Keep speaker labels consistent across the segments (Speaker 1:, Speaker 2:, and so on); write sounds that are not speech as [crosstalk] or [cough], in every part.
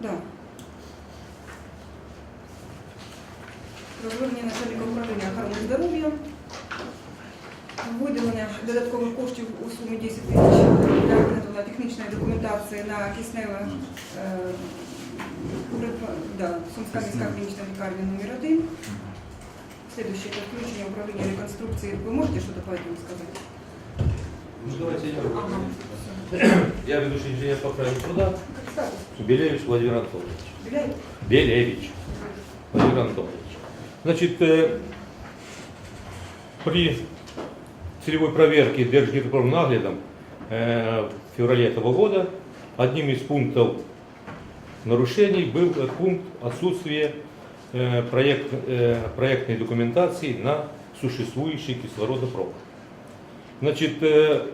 Speaker 1: Да. Про звернення начальника управління охорони здоров'я. Виділення додаткових коштів у сумі 10 тисяч для виготовлення технічної документації на кисневе е, придба- да, Сумська міська клінічна лікарня номер 1. Следующее это включение управления реконструкции. Вы можете что-то по этому сказать?
Speaker 2: Ну, давайте я
Speaker 1: Ага.
Speaker 2: Я ведущий инженер по правилам труда,
Speaker 1: Как статус?
Speaker 2: Белевич Владимир Анатольевич.
Speaker 1: Беляев?
Speaker 2: Белевич Владимир Анатольевич. Значит, э, при целевой проверке Держгидропромнаглядом э, в феврале этого года одним из пунктов нарушений был пункт отсутствия э, проект, э, проектной документации на существующий кислородопровод. Значит, э,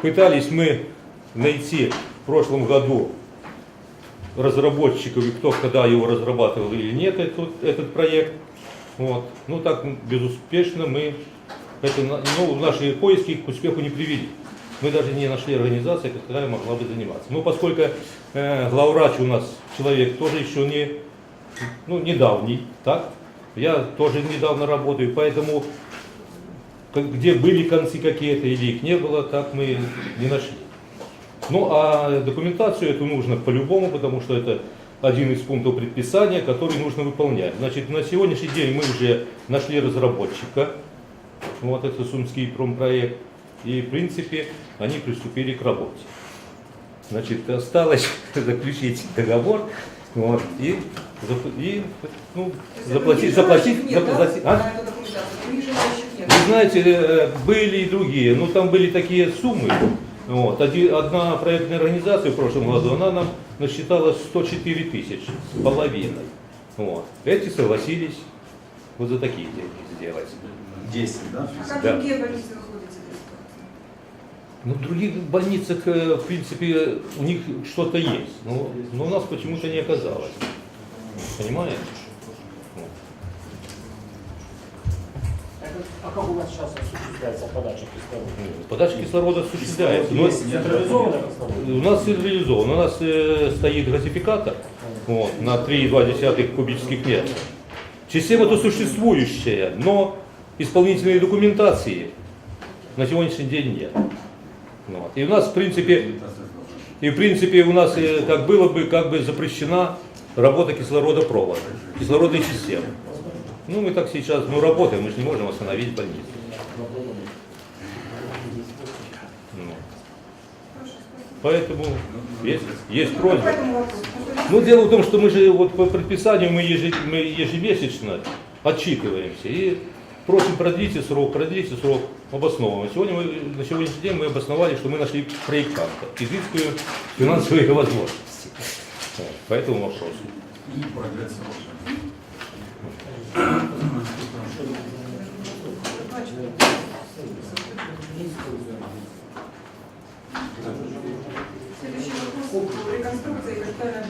Speaker 2: пытались мы найти в прошлом году разработчиков и кто когда его разрабатывал или нет этот, этот проект. Вот. Ну так безуспешно мы это, ну, наши поиски к успеху не привели. Мы даже не нашли организации, которая могла бы заниматься. Ну, поскольку э, главврач у нас человек тоже еще не, ну, недавний, так? Я тоже недавно работаю, поэтому где были концы какие-то или их не было, так мы не нашли. Ну а документацию эту нужно по-любому, потому что это один из пунктов предписания, который нужно выполнять. Значит, на сегодняшний день мы уже нашли разработчика, вот это Сумский промпроект, и в принципе они приступили к работе. Значит, осталось [laughs] заключить договор вот, и, и ну, заплатить, заплатить,
Speaker 1: Нет, да,
Speaker 2: заплатить. а?
Speaker 1: нет.
Speaker 2: Вы знаете, э, были и другие, но там были такие суммы. Вот. Одна проектная организация в прошлом году, она нам насчитала 104 тысячи с половиной. Вот. Эти согласились вот за такие деньги сделать.
Speaker 3: 10, да?
Speaker 1: А как
Speaker 2: Да.
Speaker 1: другие больницы выходят из ситуации?
Speaker 2: Ну, в других больницах, в принципе, у них что-то есть, но, но у нас почему-то не оказалось. Понимаете?
Speaker 4: Подача кислорода?
Speaker 2: Ну, Подача кислорода осуществляется. но-
Speaker 4: кислород?
Speaker 2: У нас централизован. У нас э, стоит газификатор вот, на 3,2 кубических метра. Система-то существующая, но исполнительной документации на сегодняшний день нет. Вот. И у нас, в принципе, и в принципе у нас э, как было бы как бы запрещена работа кислородопровода, кислородной системы. Ну, мы так сейчас, ну, работаем, мы же не можем остановить больницу. Ну. Поэтому есть, есть
Speaker 1: По
Speaker 2: просьба.
Speaker 1: этому вопросу.
Speaker 2: Ну, дело в том, что мы же вот по предписанию мы, ежи- мы ежемесячно отчитываемся и просим продлите срок, продлите срок, обосновываем. Сегодня мы, на сегодняшний день мы обосновали, что мы нашли проектанта, изыскиваем финансовые возможности. Вот, по этому вопросу.
Speaker 3: И прогресс
Speaker 1: Реконструкция и капитальное